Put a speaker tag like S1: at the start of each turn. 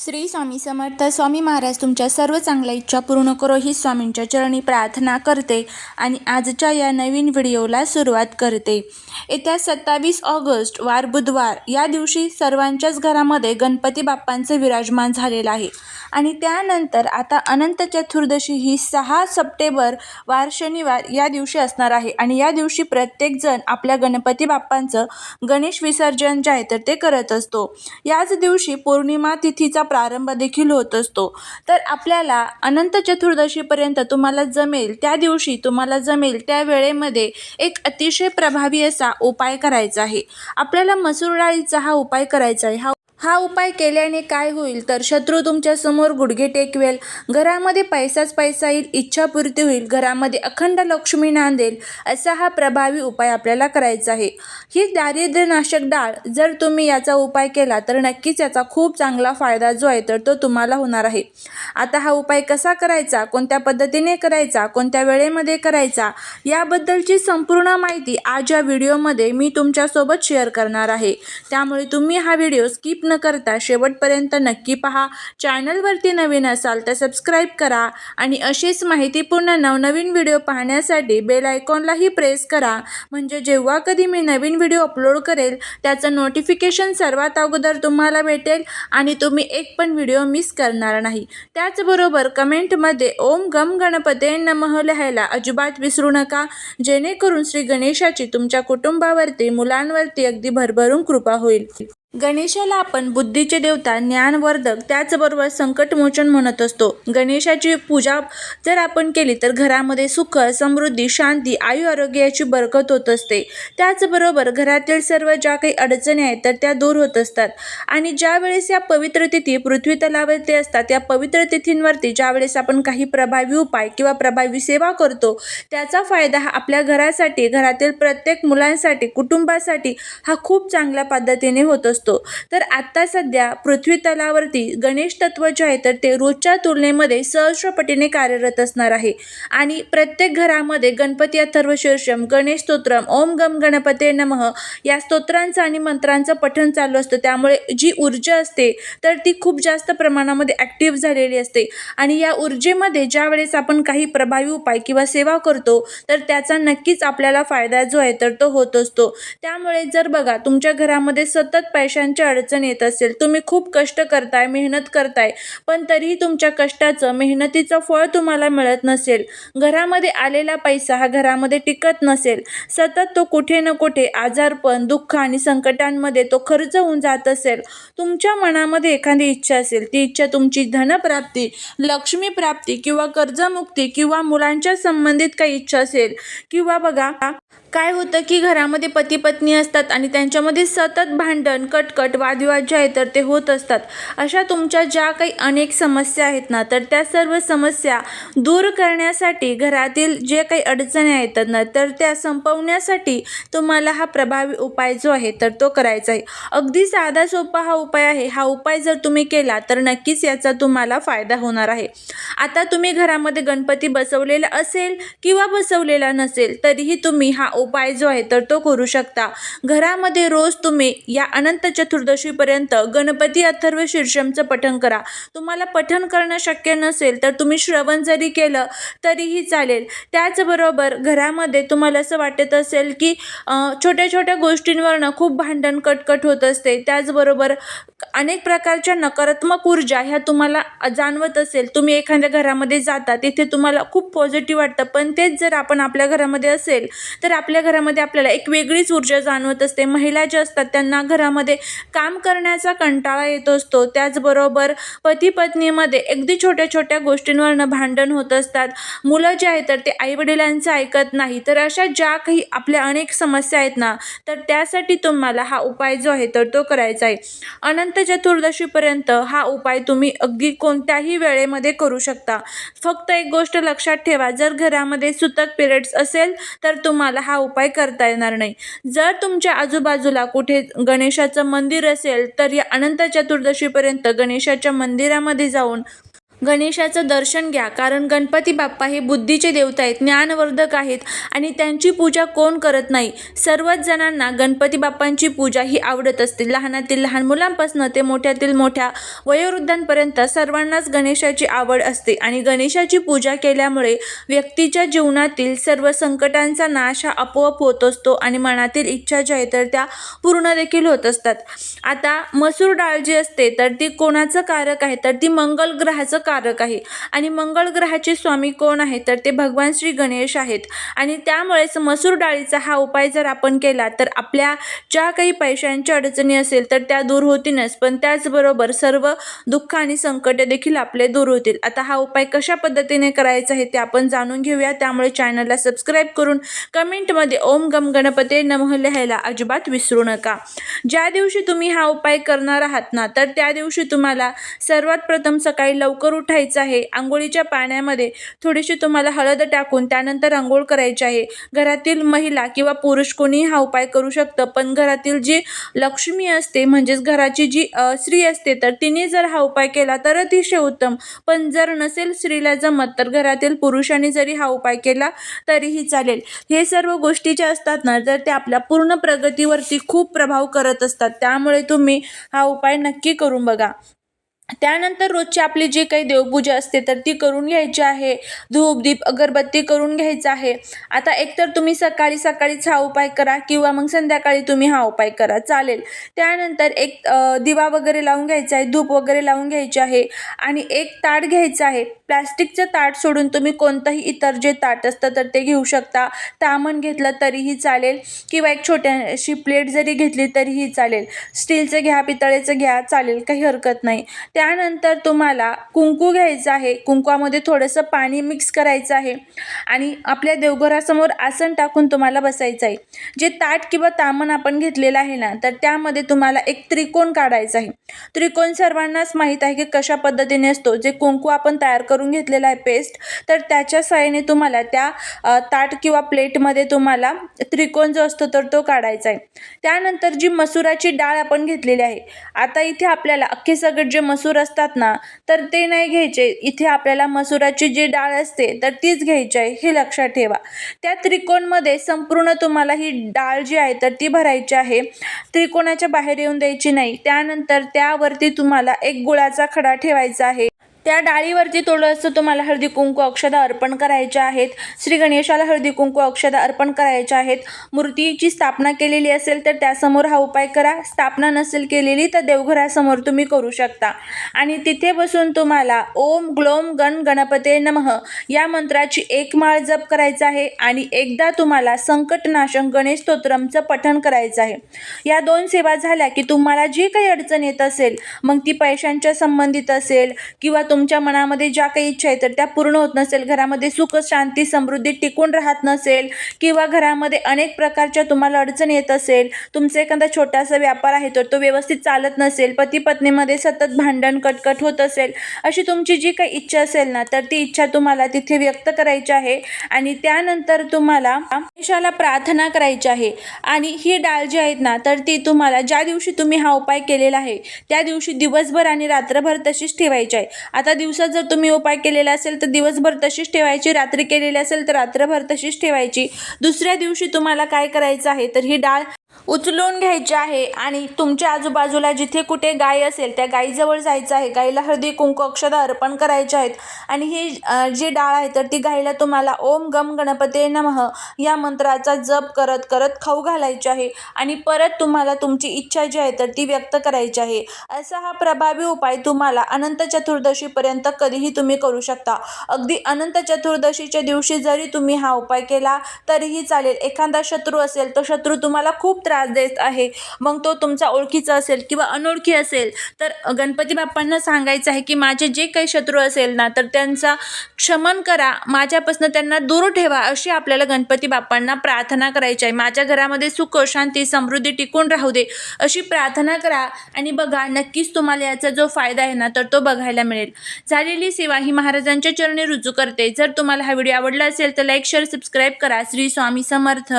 S1: श्री स्वामी समर्थ स्वामी महाराज तुमच्या सर्व चांगल्या इच्छा पूर्ण करो ही स्वामींच्या चरणी प्रार्थना करते आणि आजच्या या नवीन व्हिडिओला सुरुवात करते येत्या सत्तावीस ऑगस्ट वार बुधवार या दिवशी सर्वांच्याच घरामध्ये गणपती बाप्पांचं विराजमान झालेलं आहे आणि त्यानंतर आता अनंत चतुर्दशी ही सहा सप्टेंबर वार शनिवार या दिवशी असणार आहे आणि या दिवशी प्रत्येकजण आपल्या गणपती बाप्पांचं गणेश विसर्जन जे आहे तर ते करत असतो याच दिवशी पौर्णिमा तिथीचा प्रारंभ देखील होत असतो तर आपल्याला अनंत चतुर्दशीपर्यंत तुम्हाला जमेल त्या दिवशी तुम्हाला जमेल त्या वेळेमध्ये एक अतिशय प्रभावी असा उपाय करायचा आहे आपल्याला मसूर डाळीचा हा उपाय करायचा आहे हा हा उपाय केल्याने काय होईल तर शत्रू तुमच्यासमोर गुडघे टेकवेल घरामध्ये पैसाच पैसा येईल इच्छापूर्ती होईल घरामध्ये अखंड लक्ष्मी नांदेल असा हा प्रभावी उपाय आपल्याला करायचा आहे ही दारिद्र्यनाशक डाळ जर तुम्ही याचा उपाय केला तर नक्कीच याचा खूप चांगला फायदा जो आहे तर तो तुम्हाला होणार आहे आता हा उपाय कसा करायचा कोणत्या पद्धतीने करायचा कोणत्या वेळेमध्ये करायचा याबद्दलची संपूर्ण माहिती आज या व्हिडिओमध्ये मी तुमच्यासोबत शेअर करणार आहे त्यामुळे तुम्ही हा व्हिडिओ स्किप न करता शेवटपर्यंत नक्की पहा चॅनलवरती नवीन असाल तर सबस्क्राईब करा आणि अशीच माहितीपूर्ण नवनवीन व्हिडिओ पाहण्यासाठी बेल आयकॉनलाही प्रेस करा म्हणजे जेव्हा कधी मी नवीन व्हिडिओ अपलोड करेल त्याचं नोटिफिकेशन सर्वात अगोदर तुम्हाला भेटेल आणि तुम्ही एक पण व्हिडिओ मिस करणार नाही त्याचबरोबर कमेंटमध्ये ओम गम गणपते नमः लिहायला अजिबात विसरू नका जेणेकरून श्री गणेशाची तुमच्या कुटुंबावरती मुलांवरती अगदी भरभरून कृपा होईल गणेशाला आपण बुद्धीचे देवता ज्ञानवर्धक त्याचबरोबर संकटमोचन म्हणत असतो गणेशाची पूजा जर आपण केली तर घरामध्ये सुख समृद्धी शांती आयु आरोग्य याची बरकत होत असते त्याचबरोबर घरातील सर्व ज्या काही अडचणी आहेत तर त्या दूर होत असतात आणि ज्यावेळेस या पवित्र तिथी पृथ्वी तलावरती असतात या पवित्र तिथींवरती ज्यावेळेस आपण काही प्रभावी उपाय किंवा प्रभावी सेवा करतो त्याचा फायदा हा आपल्या घरासाठी घरातील प्रत्येक मुलांसाठी कुटुंबासाठी हा खूप चांगल्या पद्धतीने होत असतो असतो तर आत्ता सध्या पृथ्वी तलावरती गणेश तत्व जे आहे तर ते रोजच्या तुलनेमध्ये सहस्रपटीने कार्यरत असणार आहे आणि प्रत्येक घरामध्ये गणपती अथर्व गणेश स्तोत्रम ओम गम गणपते नमः या स्तोत्रांचं आणि मंत्रांचं पठन चालू असतं त्यामुळे जी ऊर्जा असते तर ती खूप जास्त प्रमाणामध्ये ॲक्टिव्ह झालेली असते आणि या ऊर्जेमध्ये ज्या वेळेस आपण काही प्रभावी उपाय किंवा सेवा करतो तर त्याचा नक्कीच आपल्याला फायदा जो आहे तर तो होत असतो त्यामुळे जर बघा तुमच्या घरामध्ये सतत पै पैशांच्या अडचण येत असेल तुम्ही खूप कष्ट करताय मेहनत करताय पण तरीही तुमच्या कष्टाचं मेहनतीचं फळ तुम्हाला मिळत नसेल घरामध्ये आलेला पैसा हा घरामध्ये टिकत नसेल सतत तो कुठे न कुठे आजारपण दुःख आणि संकटांमध्ये तो खर्च होऊन जात असेल तुमच्या मनामध्ये एखादी इच्छा असेल ती इच्छा तुमची धनप्राप्ती लक्ष्मीप्राप्ती किंवा कर्जमुक्ती किंवा मुलांच्या संबंधित काही इच्छा असेल किंवा बघा काय होतं की घरामध्ये पती पत्नी असतात आणि त्यांच्यामध्ये सतत भांडण कटकट वादविवाद जे आहेत तर ते होत असतात अशा तुमच्या ज्या काही अनेक समस्या आहेत ना तर त्या सर्व समस्या दूर करण्यासाठी घरातील जे काही अडचणी आहेत ना तर त्या संपवण्यासाठी तुम्हाला हा प्रभावी उपाय जो आहे तर तो करायचा आहे अगदी साधा सोपा हा उपाय आहे हा उपाय जर तुम्ही केला तर नक्कीच याचा तुम्हाला फायदा होणार आहे आता तुम्ही घरामध्ये गणपती बसवलेला असेल किंवा बसवलेला नसेल तरीही तुम्ही हा उपाय जो आहे तर तो करू शकता घरामध्ये रोज तुम्ही या अनंत चतुर्दशीपर्यंत गणपती अथर्व शीर्षमचं पठण करा तुम्हाला पठण करणं शक्य नसेल तर तुम्ही श्रवण जरी केलं तरीही चालेल त्याचबरोबर घरामध्ये तुम्हाला असं वाटत असेल की छोट्या छोट्या गोष्टींवरनं खूप भांडण कटकट होत असते त्याचबरोबर अनेक प्रकारच्या नकारात्मक ऊर्जा ह्या तुम्हाला जाणवत असेल तुम्ही एखाद्या घरामध्ये जाता तिथे तुम्हाला खूप पॉझिटिव्ह वाटतं पण तेच जर आपण आपल्या घरामध्ये असेल तर आपल्या घरामध्ये आपल्याला एक वेगळीच ऊर्जा जाणवत असते महिला ज्या असतात त्यांना घरामध्ये काम करण्याचा कंटाळा येत असतो त्याचबरोबर पती पत्नीमध्ये अगदी छोट्या छोट्या गोष्टींवरनं भांडण होत असतात मुलं जे आहेत तर ते आईवडिलांचं ऐकत नाही तर अशा ज्या काही आपल्या अनेक समस्या आहेत ना तर त्यासाठी तुम्हाला हा उपाय जो आहे तर तो करायचा आहे अनंत अनंत चतुर्दशीपर्यंत हा उपाय तुम्ही अगदी कोणत्याही वेळेमध्ये करू शकता फक्त एक गोष्ट लक्षात ठेवा जर घरामध्ये सुतक पिरियड्स असेल तर तुम्हाला हा उपाय करता येणार नाही जर तुमच्या आजूबाजूला कुठे गणेशाचं मंदिर असेल तर या अनंत चतुर्दशीपर्यंत गणेशाच्या मंदिरामध्ये जाऊन गणेशाचं दर्शन घ्या कारण गणपती बाप्पा हे बुद्धीचे देवता आहेत ज्ञानवर्धक आहेत आणि त्यांची पूजा कोण करत नाही सर्वच जणांना गणपती बाप्पांची पूजा ही आवडत असते लहानातील लहान मुलांपासून ते मोठ्यातील मोठ्या वयोवृद्धांपर्यंत सर्वांनाच गणेशाची आवड असते आणि गणेशाची पूजा केल्यामुळे व्यक्तीच्या जीवनातील सर्व संकटांचा नाश हा आपोआप होत असतो आणि मनातील इच्छा ज्या आहे तर त्या पूर्ण देखील होत असतात आता मसूर डाळ जी असते तर ती कोणाचं कारक आहे तर ती मंगल ग्रहाचं कारक आहे आणि मंगळ ग्रहाचे स्वामी कोण आहे तर ते भगवान श्री गणेश आहेत आणि त्यामुळेच मसूर डाळीचा हा उपाय जर आपण केला तर आपल्या ज्या काही पैशांच्या अडचणी असेल तर त्या दूर होतीलच पण त्याचबरोबर सर्व दुःख आणि संकटे देखील आपले दूर होतील आता हा उपाय कशा पद्धतीने करायचा आहे ते आपण जाणून घेऊया त्यामुळे चॅनलला सबस्क्राईब करून कमेंटमध्ये ओम गम गणपते नमः लिहायला अजिबात विसरू नका ज्या दिवशी तुम्ही हा उपाय करणार आहात ना तर त्या दिवशी तुम्हाला सर्वात प्रथम सकाळी लवकर उठायचं आहे आंघोळीच्या पाण्यामध्ये थोडीशी तुम्हाला हळद टाकून त्यानंतर आंघोळ करायची आहे घरातील महिला किंवा पुरुष कोणीही हा उपाय करू शकतं पण घरातील जी लक्ष्मी असते म्हणजेच घराची जी स्त्री असते तर तिने जर हा उपाय केला तर अतिशय उत्तम पण जर नसेल स्त्रीला जमत तर घरातील पुरुषांनी जरी हा उपाय केला तरीही चालेल हे सर्व गोष्टी ज्या असतात ना जर ते आपल्या पूर्ण प्रगतीवरती खूप प्रभाव करत असतात त्यामुळे तुम्ही हा उपाय नक्की करून बघा त्यानंतर रोजची आपली जी काही देवपूजा असते तर ती करून घ्यायची आहे धूप दीप अगरबत्ती करून घ्यायचं आहे आता एकतर तुम्ही सकाळी सकाळीच हा उपाय करा किंवा मग संध्याकाळी तुम्ही हा उपाय करा चालेल त्यानंतर एक दिवा वगैरे लावून घ्यायचा आहे धूप वगैरे लावून घ्यायची आहे आणि एक ताट घ्यायचं आहे प्लॅस्टिकचं ताट सोडून तुम्ही कोणतंही इतर जे ताट असतं तर ते घेऊ शकता तामण घेतलं तरीही चालेल किंवा एक छोट्याशी प्लेट जरी घेतली तरीही चालेल स्टीलचं घ्या पितळेचं घ्या चालेल काही हरकत नाही त्यानंतर तुम्हाला कुंकू घ्यायचं आहे कुंकवामध्ये थोडंसं पाणी मिक्स करायचं आहे आणि आपल्या देवघरासमोर आसन टाकून तुम्हाला बसायचं आहे जे ताट किंवा तामण आपण घेतलेलं आहे ना तर त्यामध्ये तुम्हाला एक त्रिकोण काढायचा आहे त्रिकोण सर्वांनाच माहीत आहे की कशा पद्धतीने असतो जे कुंकू आपण तयार करून घेतलेला आहे पेस्ट तर त्याच्या साहाय्याने तुम्हाला त्या ताट किंवा प्लेटमध्ये तुम्हाला त्रिकोण जो असतो तर तो काढायचा आहे त्यानंतर जी मसुराची डाळ आपण घेतलेली आहे आता इथे आपल्याला अख्खे सगळं जे मसूर मसूर असतात ना तर ते नाही घ्यायचे इथे आपल्याला मसुराची जी डाळ असते तर तीच घ्यायची आहे हे लक्षात ठेवा त्या त्रिकोणमध्ये संपूर्ण तुम्हाला ही डाळ जी आहे तर ती भरायची आहे त्रिकोणाच्या बाहेर येऊन द्यायची नाही त्यानंतर त्यावरती तुम्हाला एक गुळाचा खडा ठेवायचा आहे त्या डाळीवरती थोडंसं तुम्हाला हळदी कुंकू अक्षदा अर्पण करायच्या आहेत श्री गणेशाला हळदी कुंकू अक्षदा अर्पण करायच्या आहेत मूर्तीची स्थापना केलेली असेल तर त्यासमोर हा उपाय करा स्थापना नसेल केलेली तर देवघरासमोर तुम्ही करू शकता आणि तिथे बसून तुम्हाला ओम ग्लोम गण गणपते नमः या मंत्राची एक माळ जप करायचा आहे आणि एकदा तुम्हाला संकटनाशक गणेश स्तोत्रमचं पठण करायचं आहे या दोन सेवा झाल्या की तुम्हाला जी काही अडचण येत असेल मग ती पैशांच्या संबंधित असेल किंवा तुमच्या मनामध्ये ज्या काही इच्छा आहेत तर त्या पूर्ण होत नसेल घरामध्ये सुख शांती समृद्धी टिकून राहत नसेल किंवा घरामध्ये अनेक प्रकारच्या तुम्हाला अडचण येत असेल तुमचा एखादा छोटासा व्यापार आहे तर तो व्यवस्थित चालत नसेल पती पत्नीमध्ये सतत भांडण कटकट होत असेल अशी तुमची जी काही इच्छा असेल ना तर ती इच्छा तुम्हाला तिथे व्यक्त करायची आहे आणि त्यानंतर तुम्हाला गणेशाला प्रार्थना करायची आहे आणि ही डाळ जी आहेत ना तर ती तुम्हाला ज्या दिवशी तुम्ही हा उपाय केलेला आहे त्या दिवशी दिवसभर आणि रात्रभर तशीच ठेवायची आहे आता दिवसात जर तुम्ही उपाय केलेला असेल तर दिवसभर तशीच ठेवायची रात्री केलेली असेल तर रात्रभर तशीच ठेवायची दुसऱ्या दिवशी तुम्हाला काय करायचं आहे तर ही डाळ उचलून घ्यायचे आहे आणि तुमच्या आजूबाजूला जिथे कुठे गाय असेल त्या गायीजवळ जायचं आहे गायीला हळदी कुंकू अक्षदा अर्पण करायचे आहेत आणि ही जी डाळ आहे तर ती गायीला तुम्हाला ओम गम गणपते नमः या मंत्राचा जप करत करत खाऊ घालायची आहे आणि परत तुम्हाला तुमची इच्छा जी आहे तर ती व्यक्त करायची आहे असा हा प्रभावी उपाय तुम्हाला अनंत चतुर्दशीपर्यंत कधीही तुम्ही करू शकता अगदी अनंत चतुर्दशीच्या दिवशी जरी तुम्ही हा उपाय केला तरीही चालेल एखादा शत्रू असेल तो शत्रू तुम्हाला खूप त्रास देत आहे मग तो तुमचा ओळखीचा असेल किंवा अनोळखी असेल तर गणपती बाप्पांना सांगायचं आहे की माझे जे काही शत्रू असेल ना तर त्यांचा क्षमन करा माझ्यापासून त्यांना दूर ठेवा अशी आपल्याला गणपती बाप्पांना प्रार्थना करायची आहे माझ्या घरामध्ये सुख शांती समृद्धी टिकून राहू दे अशी प्रार्थना करा आणि बघा नक्कीच तुम्हाला याचा जो फायदा आहे ना तर तो बघायला मिळेल झालेली सेवा ही महाराजांच्या चरणी रुजू करते जर तुम्हाला हा व्हिडिओ आवडला असेल तर लाईक शेअर सबस्क्राईब करा श्री स्वामी समर्थ